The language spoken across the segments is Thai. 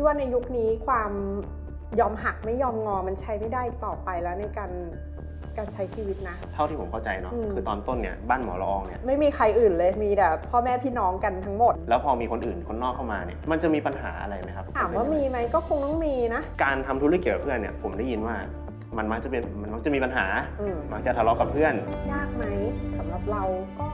พี่ว่าในยุคนี้ความยอมหักไม่ยอมงอมันใช้ไม่ได้อีกต่อไปแล้วในการการใช้ชีวิตนะ เท่าที่ผมเข้าใจเนาะอืม คือตอนต้นเนี่ยบ้านหมอละอองเนี่ยไม่มีใครอื่นเลยมีแต่พ่อแม่พี่น้องกันทั้งหมด แล้วพอมีคนอื่นคนนอกเข้ามาเนี่ยมันจะมีปัญหาอะไรไหมครับถามว่ามีไหมก็คงต้องมีนะการทำธุรกิจกับเพื่อนเนี่ยผมได้ยินว่ามันมักจะเป็นมันมักจะมีปัญหา อืมมักจะทะเลาะกับเพื่อน ยากไหมสำหรับเราก็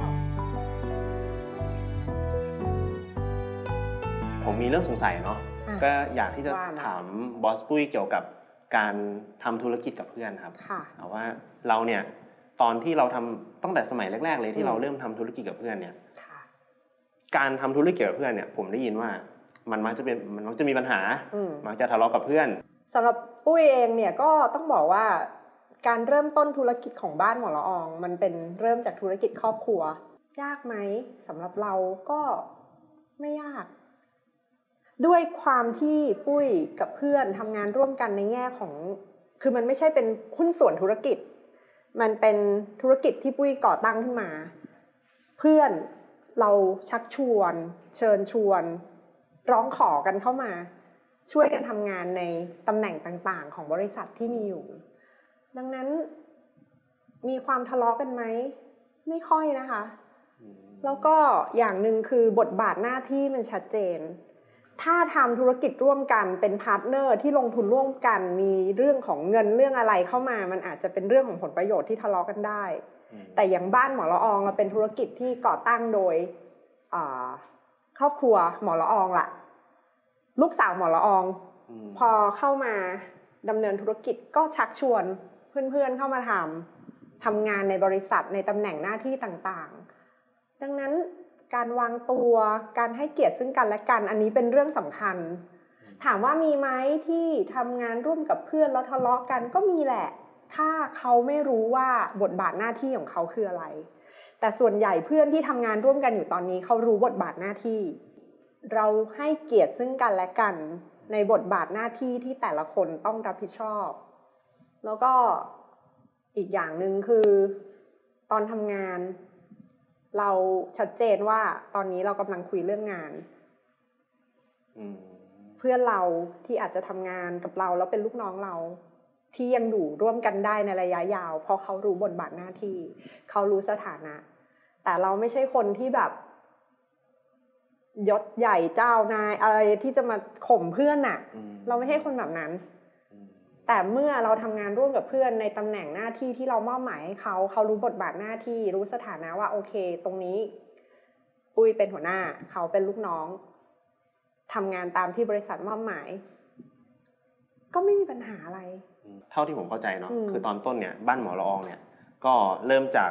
ผมมีเรื่องสงสัยเนาะอะ ก็อยากที่จะว่ามาถามบอสปุ้ยเกี่ยวกับการทำธุรกิจกับเพื่อนครับค่ะเอาว่าเราเนี่ยตอนที่เราทำตั้งแต่สมัยแรก ๆ เลยอืที่มเราเริ่มทำธุรกิจกับเพื่อนเนี่ยค่ะการทำธุรกิจกับเพื่อนเนี่ย ผมได้ยินว่ามันมักจะเป็นมันมักจะมีปัญหาอืมมักจะทะเลาะกับเพื่อนสำหรับปุ้ยเองเนี่ยก็ต้องบอกว่าการเริ่มต้นธุรกิจของบ้านหมอละออง มันเป็นเริ่มจากธุรกิจครอบครัว ยากไหมสำหรับเราก็ไม่ยาก ด้วยความที่ปุ้ยกับเพื่อนทำงานร่วมกันในแง่ของ คือมันไม่ใช่เป็นหุ้นส่วนธุรกิจ มันเป็นธุรกิจที่ปุ้ยก่อตั้งขึ้นมา เพื่อนเราชักชวน เชิญชวน ร้องขอกันเข้ามา ช่วยกันทำงานในตำแหน่งต่างๆ ของบริษัทที่มีอยู่ ดังนั้นมีความทะเลาะกันไหม ไม่ค่อยนะคะ แล้วก็อย่างหนึ่งคือบทบาทหน้าที่มันชัดเจน ถ้าทำธุรกิจร่วมกันเป็นพาร์ทเนอร์ที่ลงทุนร่วมกันมีเรื่องของเงินเรื่องอะไรเข้ามา มันอาจจะเป็นเรื่องของผลประโยชน์ที่ทะเลาะกันได้ แต่อย่างบ้านหมอละอองเราเป็นธุรกิจที่ก่อตั้งโดยอาครอบครัวหมอละอองล่ะลูกสาวหมอละอองมพอเข้ามาดำเนินธุรกิจก็ชักชวนเพื่อนๆเข้ามาทำทำงานในบริษัทในตำแหน่งหน้าที่ต่างๆ ดังนั้น การวางตัว การให้เกียรติซึ่งกันและกัน อันนี้เป็นเรื่องสำคัญ ถามว่ามีไหมที่ทำงานร่วมกับเพื่อนแล้วทะเลาะกันก็มีแหละ ถ้าเขาไม่รู้ว่าบทบาทหน้าที่ของเขาคืออะไร แต่ส่วนใหญ่เพื่อนที่ทำงานร่วมกันอยู่ตอนนี้เขารู้บทบาทหน้าที่ เราให้เกียรติซึ่งกันและกัน ในบทบาทหน้าที่ที่แต่ละคนต้องรับผิดชอบ แล้วก็อีกอย่างหนึ่งคือ ตอนทำงาน เราชัดเจนว่าตอนนี้เรากำลังคุยเรื่องงานอืมเพื่อนเราที่อาจจะทำงานกับเราแล้วเป็นลูกน้องเรา ที่ยังอยู่ร่วมกันได้ในระยะยาว เพราะเขารู้บทบาทหน้าที่ เขารู้สถานะ แต่เราไม่ใช่คนที่แบบยศใหญ่เจ้านายอะไรที่จะมาข่มเพื่อนอะอืเราไม่ใช่คนแบบนั้นอืม แต่เมื่อเราทำงานร่วมกับเพื่อนในตำแหน่งหน้าที่ที่เรามอบหมายให้เขาเขารู้บทบาทหน้าที่รู้สถานะว่าโอเค ตรงนี้ ปุ้ยเป็นหัวหน้า เขาเป็นลูกน้องทำงานตามที่บริษัทมอบหมาย ก็ไม่มีปัญหาอะไรอืมเท่าที่ผมเข้าใจเนาะอืมคือตอนต้นเนี่ยบ้านหมอละอองเนี่ย ก็เริ่มจาก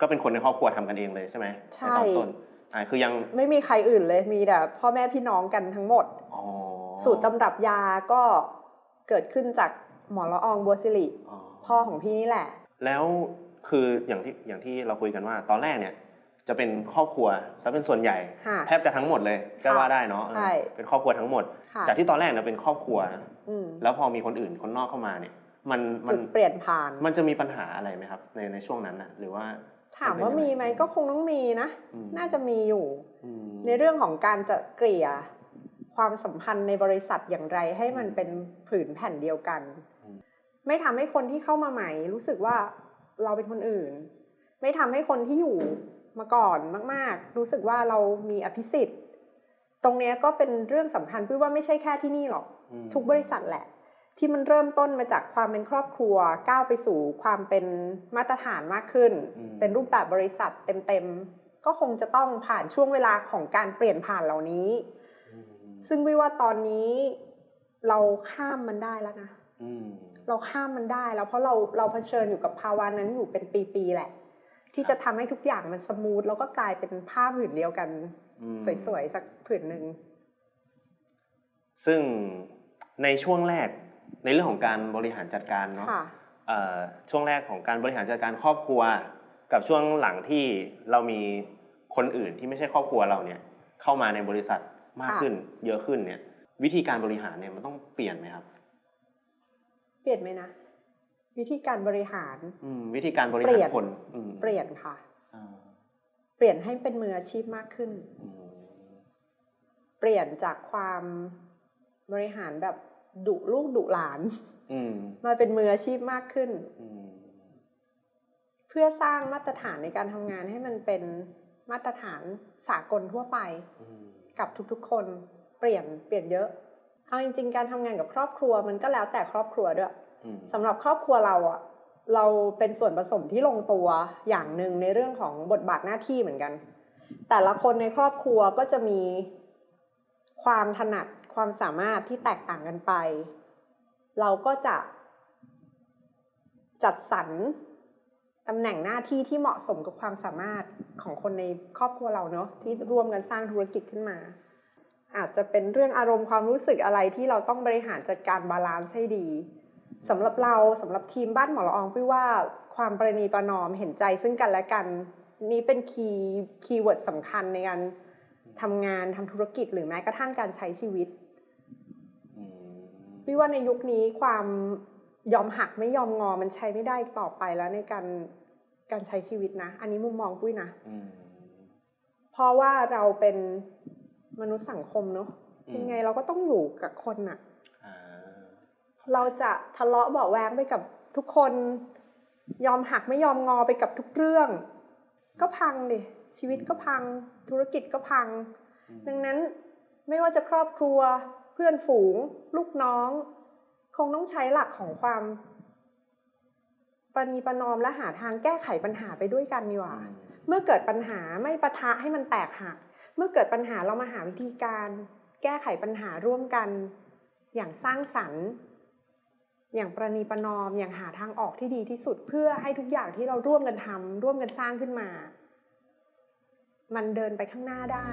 ก็เป็นคนในครอบครัวทำกันเองเลยใช่ไหมใช่นตอนต้นอ่าคือยังไม่มีใครอื่นเลยมีแต่พ่อแม่พี่น้องกันทั้งหมดอ๋อสูตรตำรับยาก็เกิดขึ้นจาก หมอละอองบัวสิริอ๋อพ่อของพี่นี่แหละ แล้วคืออย่างที่อย่างที่เราคุยกันว่า ตอนแรกเนี่ยจะเป็นครอบครัวซะเป็นส่วนใหญ่ค่ะแทบจะทั้งหมดเลยก็ว่าได้เนาะเออใช่เป็นครอบครัวทั้งหมดค่ะจากที่ตอนแรกเนี่ยเป็นครอบครัวนะอืมแล้วพอมีคนอื่นคนนอกเข้ามาเนี่ย มันมัจุนดเปลี่ยนผ่าน มันจะมีปัญหาอะไรไหมครับ ในในช่วงนั้นนะหรือว่า ถามว่ามีไหมก็คงต้องมีนะอืมน่าจะมีอยู่อืมในเรื่องของการจะเกลี่ยความสัมพันธ์ในบริษัทอย่างไรให้มันเป็นผืนแผ่นเดียวกันอืม ไม่ทำให้คนที่เข้ามาใหม่ รู้สึกว่าเราเป็นคนอื่น ไม่ทำให้คนที่อยู่มาก่อนมาก ๆ รู้สึกว่าเรามีอภิสิทธิ์ ตรงเนี้ยก็เป็นเรื่องสำคัญพี่ว่าไม่ใช่แค่ที่นี่หรอกอืมทุกบริษัทแหละ ที่มันเริ่มต้นมาจากความเป็นครอบครัวก้าวไปสู่ความเป็นมาตรฐานมากขึ้นอืมเป็นรูปแบบบริษัทเต็มๆก็คงจะต้องผ่านช่วงเวลาของการเปลี่ยนผ่านเหล่านี้อืมซึ่งวิว่าตอนนี้เราข้ามมันได้แล้วนะอืม เราข้ามมันได้แล้วเพราะเราเราเผชิญอยู่กับภาวะนั้นอยู่เป็นปีๆแหละ ที่จะทำให้ทุกอย่างมันสมูทแล้วก็กลายเป็นผ้าผืนเดียวกันอืมสวยๆสักผืนหนึ่งซึ่งในช่วงแรกในเรื่องของการบริหารจัดการเนาะค่ะเอ่อช่วงแรกของการบริหารจัดการครอบครัว กับช่วงหลังที่เรามีคนอื่นที่ไม่ใช่ครอบครัวเราเนี่ย เข้ามาในบริษัทมากค่ะขึ้น เยอะขึ้นเนี่ย วิธีการบริหารเนี่ยมันต้องเปลี่ยนไหมครับ เปลี่ยนไหมนะ วิธีการบริหารอืมวิธีการบริเปลี่หารยนคนอืมเปลี่ยนค่ะอ่าเปลี่ยนให้เป็นมืออาชีพมากขึ้นอืมเปลี่ยนจากความบริหารแบบดุลูกดุหลานอืมมาเป็นมืออาชีพมากขึ้นอืมเพื่อสร้างมาตรฐานในการทำงานให้มันเป็นมาตรฐานสากลทั่วไปอืมกับทุกๆคน เปลี่ยนเปลี่ยนเยอะ เอาจริงๆการทำงานกับครอบครัวมันก็แล้วแต่ครอบครัวด้วยอืมสำหรับครอบครัวเราอะเราเป็นส่วนผสมที่ลงตัวอย่างหนึ่งในเรื่องของบทบาทหน้าที่เหมือนกัน แต่ละคนในครอบครัวก็จะมีความถนัดความสามารถที่แตกต่างกันไป เราก็จะจัดสรรตำแหน่งหน้าที่ที่เหมาะสมกับความสามารถของคนในครอบครัวเราเนาะที่ร่วมกันสร้างธุรกิจขึ้นมา อาจจะเป็นเรื่องอารมณ์ความรู้สึกอะไรที่เราต้องบริหารจัดการบาลานซ์ให้ดีสำหรับเราสำหรับทีมบ้านหมอละอองพี่ว่าความประนีประนอมเห็นใจซึ่งกันและกัน นี้เป็นคีย์คีย์เวิร์ดสำคัญในการทำงานทำธุรกิจหรือแม้กระทั่งการใช้ชีวิตอืมพี่ว่าในยุคนี้ความยอมหักไม่ยอมงอมันใช้ไม่ได้อีกต่อไปแล้วในการการใช้ชีวิตนะ อันนี้มุมมองปุ้ยนะอืมเพราะว่าเราเป็น มนุษย์สังคมเนอะอืมยังไงเราก็ต้องอยู่กับคนน่ะอ่าเราจะทะเลาะเบาะแวงไปกับทุกคน ยอมหักไม่ยอมงอไปกับทุกเรื่อง ก็พังดิชีวิตก็พัง ธุรกิจก็พัง ดังนั้นไม่ว่าจะครอบครัว เพื่อนฝูง ลูกน้อง คงต้องใช้หลักของความประนีประนอมและหาทางแก้ไขปัญหาไปด้วยกันดีกว่า เมื่อเกิดปัญหาไม่ปะทะให้มันแตกหัก เมื่อเกิดปัญหาเรามาหาวิธีการ แก้ไขปัญหาร่วมกัน อย่างสร้างสรรค์ อย่างประนีประนอม อย่างหาทางออกที่ดีที่สุดเพื่อให้ทุกอย่างที่เราร่วมกันทำร่วมกันสร้างขึ้นมา มันเดินไปข้างหน้าได้